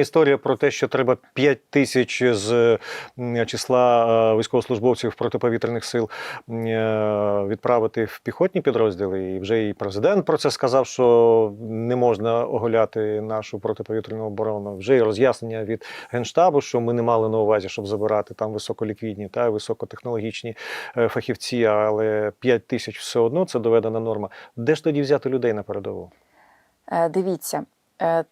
історія про те, що треба 5 тисяч з числа е, військовослужбовців протиповітряних сил е, відправити в піхотні підрозділи. І вже і президент про це сказав, що не можна оголяти нашу протиповітряну оборону. Вже і роз'яснення від генштабу, що ми не мали на увазі, щоб забирати там високоліквідні та високотехнологічні е, фахівці, але 5 тисяч все одно це доведена норма. Де ж тоді взяти людей на передову? Дивіться,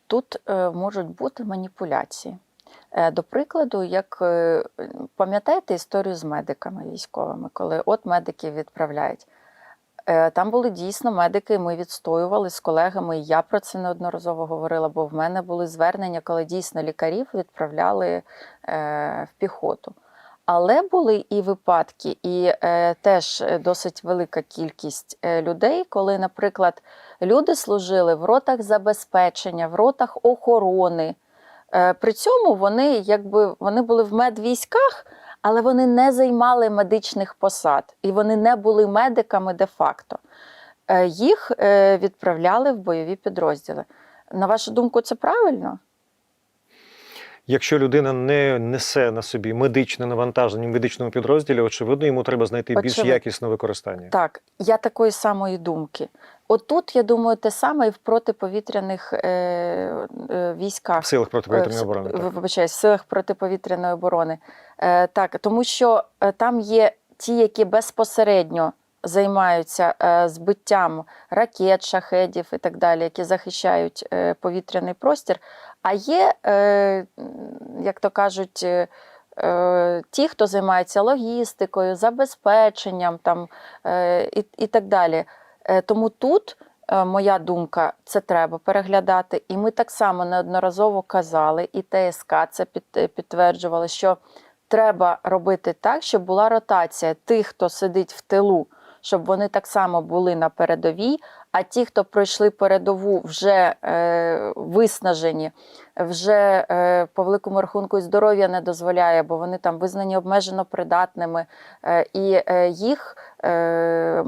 тут е, можуть бути маніпуляції. Е, До прикладу, як е, пам'ятаєте історію з медиками військовими, коли от медиків відправляють. Е, Там були дійсно медики, ми відстоювали з колегами. і Я про це неодноразово говорила, бо в мене були звернення, коли дійсно лікарів відправляли е, в піхоту. Але були і випадки, і е, теж досить велика кількість е, людей, коли, наприклад, люди служили в ротах забезпечення, в ротах охорони. Е, При цьому вони, якби вони були в медвійськах, але вони не займали медичних посад і вони не були медиками де-факто. Е, Їх е, відправляли в бойові підрозділи. На вашу думку, це правильно? Якщо людина не несе на собі медичне навантаження в медичному підрозділі, очевидно, йому треба знайти більш якісне використання. Так, я такої самої думки. Отут, я думаю, те саме і в протиповітряних е, е, військах. В силах протиповітряної Е, оборони. в- так. Вибачаюсь, в силах протиповітряної оборони. Е, так, тому що е, там є ті, які безпосередньо займаються е, збиттям ракет, шахедів і так далі, які захищають е, повітряний простір. А є, е, як то кажуть, е, е, ті, хто займається логістикою, забезпеченням там, і, і так далі. Тому тут моя думка, це треба переглядати. І ми так само неодноразово казали, і ТСК це під, підтверджували, що треба робити так, щоб була ротація тих, хто сидить в тилу, щоб вони так само були на передовій. А ті, хто пройшли передову, вже е, виснажені, вже е, по великому рахунку і здоров'я не дозволяє, бо вони там визнані обмежено придатними, е, і е, їх, е,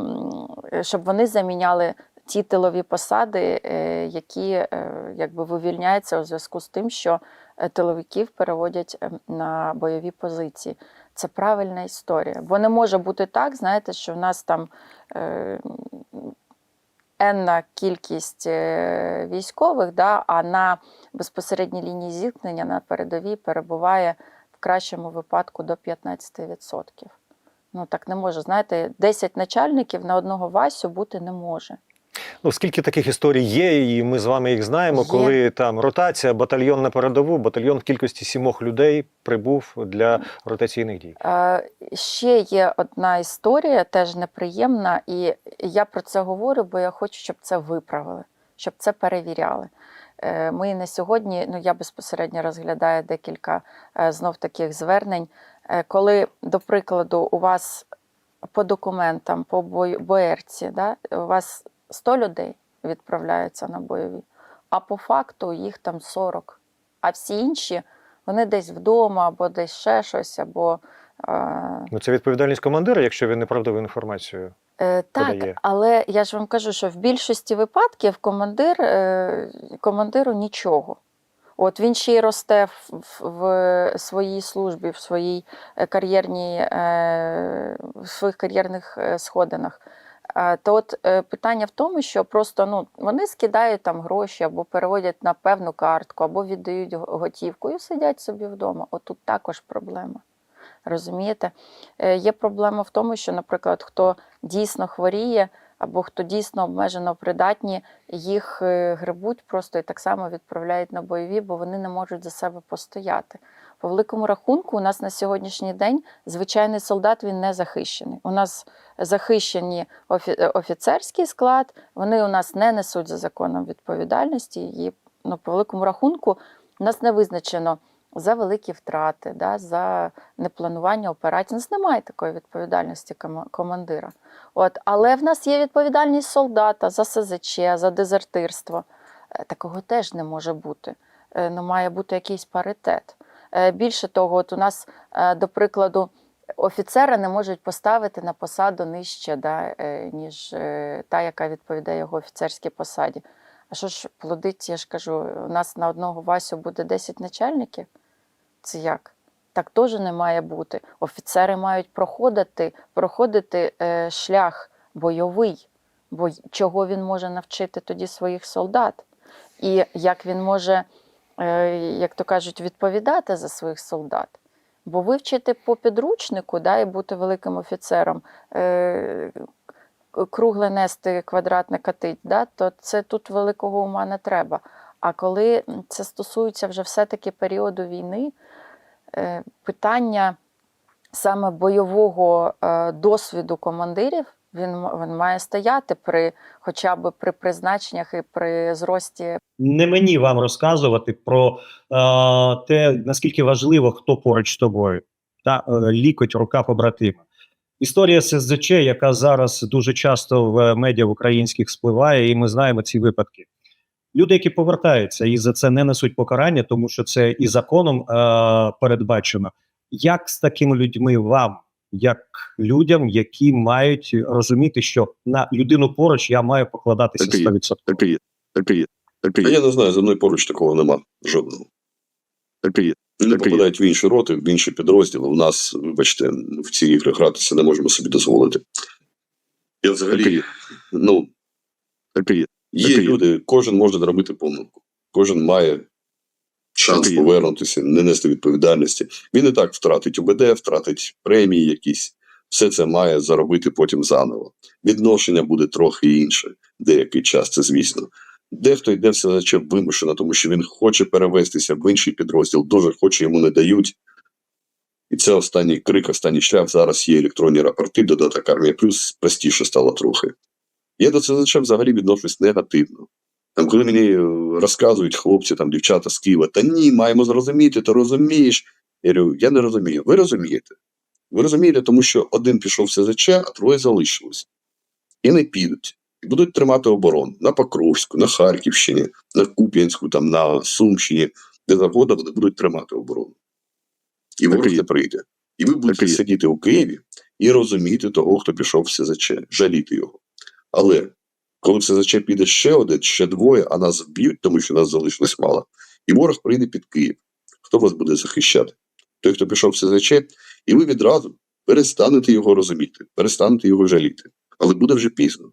щоб вони заміняли ті тилові посади, е, які е, якби вивільняються у зв'язку з тим, що е, тиловиків переводять е, на бойові позиції. Це правильна історія. Бо не може бути так, знаєте, що в нас там енна кількість е, військових, да, а на безпосередній лінії зіткнення на передовій перебуває в кращому випадку до 15%. Ну так не може. Знаєте, 10 начальників на одного Васю бути не може. Ну, скільки таких історій є, і ми з вами їх знаємо, Є. коли там ротація, батальйон на передову, батальйон в кількості сімох людей прибув для ротаційних дій. Е, Ще є одна історія, теж неприємна, і я про це говорю, бо я хочу, щоб це виправили, щоб це перевіряли. Е, Ми на сьогодні, ну я безпосередньо розглядаю декілька е, знов таких звернень, е, коли, до прикладу, у вас по документам, по бой- боєрці, да, у вас 100 людей відправляються на бойові, а по факту їх там 40. А всі інші вони десь вдома, або десь ще щось, або. Е, Ну, це відповідальність командира, якщо він неправдиву інформацію. Е, так, подає. але я ж вам кажу, що в більшості випадків командир, е, командиру нічого. От він ще й росте в, в, в своїй службі, в своїй е, кар'єрній, е, в своїх кар'єрних е, сходинах. То от е, питання в тому, що просто ну, вони скидають там гроші або переводять на певну картку, або віддають го- готівку і сидять собі вдома. От тут також проблема. Розумієте? Е, Є проблема в тому, що, наприклад, хто дійсно хворіє, або хто дійсно обмежено придатні, їх е, грибуть просто і так само відправляють на бойові, бо вони не можуть за себе постояти. По великому рахунку, у нас на сьогоднішній день звичайний солдат він не захищений. У нас захищені офі- е, офіцерський склад, вони у нас не несуть за законом відповідальності. І ну, по великому рахунку у нас не визначено за великі втрати, да, за непланування операцій. У нас немає такої відповідальності командира. От, але в нас є відповідальність солдата за СЗЧ, за дезертирство. Е, Такого теж не може бути. Е, Ну, має бути якийсь паритет. Е, Більше того, от у нас, до прикладу, офіцера не можуть поставити на посаду нижче, да, ніж та, яка відповідає його офіцерській посаді. А що ж плодить, я ж кажу, у нас на одного Васю буде 10 начальників? Це як? Так теж не має бути. Офіцери мають проходити, проходити е, шлях бойовий, бо чого він може навчити тоді своїх солдат? І як він може, е, як то кажуть, відповідати за своїх солдат? Бо вивчити по підручнику да, і бути великим офіцером, е, кругле нести, квадратне катить, да, то це тут великого ума не треба. А коли це стосується вже все-таки періоду війни, е, питання саме бойового е, досвіду командирів, він, він має стояти при хоча б при призначеннях і при зрості не мені вам розказувати про е, те, наскільки важливо, хто поруч з тобою, та е, лікоть, рука побратима. Історія СЗЧ, яка зараз дуже часто в медіа в українських спливає, і ми знаємо ці випадки. Люди, які повертаються і за це не несуть покарання, тому що це і законом е, передбачено. Як з такими людьми вам, як людям, які мають розуміти, що на людину поруч я маю покладатися Так і є. 100%? Так і є. Так і є. Так і А є. я не знаю, за мною поруч такого нема жодного. Так і є. Так є. попадають в інші роти, в інші підрозділи. У нас, вибачте, в ці ігри гратися не можемо собі дозволити. Я Так і є. ну, Так і є. Є Так люди, кожен може зробити помилку. Кожен має шанс Так повернутися, не нести відповідальності. Він і так втратить УБД, втратить премії якісь. Все це має заробити потім заново. Відношення буде трохи інше деякий час, це звісно. Дехто йде все наче вимушено, тому що він хоче перевестися в інший підрозділ, дуже хоче, йому не дають. І це останній крик, останній шлях. Зараз є електронні рапорти, додаток армія плюс простіше стало трохи. Я до ЦЗЧ взагалі відношусь негативно. Там, коли мені е, розказують хлопці, там, дівчата з Києва, та ні, маємо зрозуміти, ти розумієш. Я говорю, я не розумію. Ви розумієте? Ви розумієте, тому що один пішов в СЗЧ, а троє залишилось. І не підуть. І будуть тримати оборону на Покровську, на Харківщині, на Куп'янську, там, на Сумщині, де завгодно вони будуть тримати оборону. І ворог не прийде. І ви будете сидіти у Києві і розуміти того, хто пішов в СЗЧ, жаліти його. Але коли в СЗЧ піде ще один, ще двоє, а нас вб'ють, тому що нас залишилось мало, і ворог прийде під Київ. Хто вас буде захищати? Той, хто пішов в СЗЧ, і ви відразу перестанете його розуміти, перестанете його жаліти. Але буде вже пізно.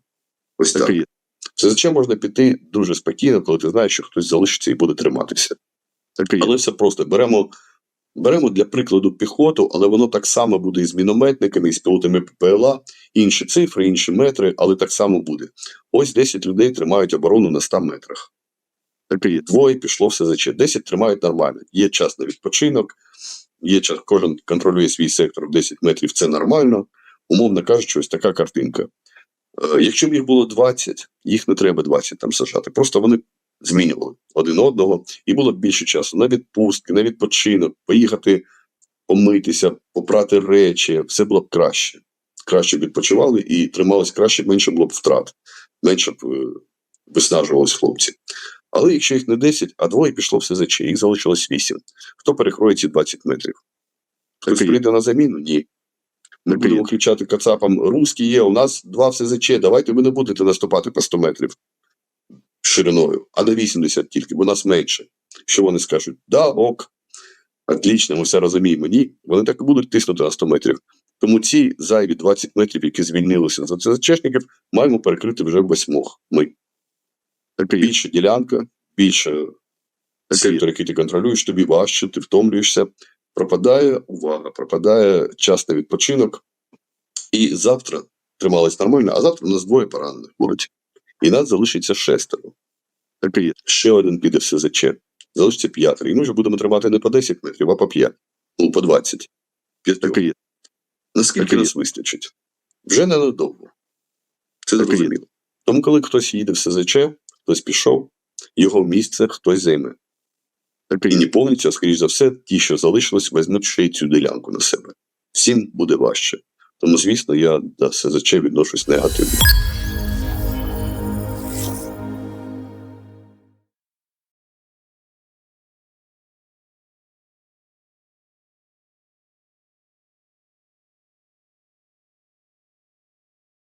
Ось Так так. є. В СЗЧ можна піти дуже спокійно, коли ти знаєш, що хтось залишиться і буде триматися. Так і є. Але все просто беремо, беремо для прикладу піхоту, але воно так само буде і з мінометниками, і з пілотами ППЛА, інші цифри, інші метри, але так само буде. Ось 10 людей тримають оборону на 100 метрах. Так є. Двоє пішло в СЗЧ. 10 тримають нормально. Є час на відпочинок, є час, кожен контролює свій сектор в 10 метрів, це нормально. Умовно кажучи, ось така картинка. Е, Якщо б їх було 20, їх не треба 20 там сажати. Просто вони змінювали один одного, і було більше часу на відпустки, на відпочинок, поїхати помитися, попрати речі, все було б краще. Краще б відпочивали і тримались краще, менше було б втрат, менше б е, виснажувались хлопці. Але якщо їх не 10, а двоє пішло в СЗЧ, їх залишилось 8. Хто перекроє ці 20 метрів? Хтось прийде на заміну? Ні. Ми будемо кричати кацапам: Руські є, у нас два в СЗЧ, давайте ви не будете наступати по 100 метрів шириною, а на 80 тільки, бо нас менше. Що вони скажуть? Да, ок, отлично, ми все розуміємо. Ні, вони так і будуть тиснути на 100 метрів. Тому ці зайві 20 метрів, які звільнилися за ЦЗЧшників, маємо перекрити вже восьмох. Ми. Так і. Більше ділянка, більше сектор, який ти контролюєш, тобі важче, ти втомлюєшся. Пропадає увага, пропадає час на відпочинок. І завтра тримались нормально, а завтра у нас двоє поранених будуть. І нас залишиться шестеро. Так. Ще один піде в СЗЧ. Залишиться п'ятеро. І ми вже будемо тримати не по 10 метрів, а по 5. Ну, по 20. П'ятьох. Так і є. Наскільки нас вистачить? Вже ненадовго. Це зрозуміло. Тому, коли хтось їде в СЗЧ, хтось пішов, його місце хтось займе. І не повністю, а скоріш за все, ті, що залишились, візьмуть ще й цю ділянку на себе. Всім буде важче. Тому, звісно, я до СЗЧ відношусь негативно.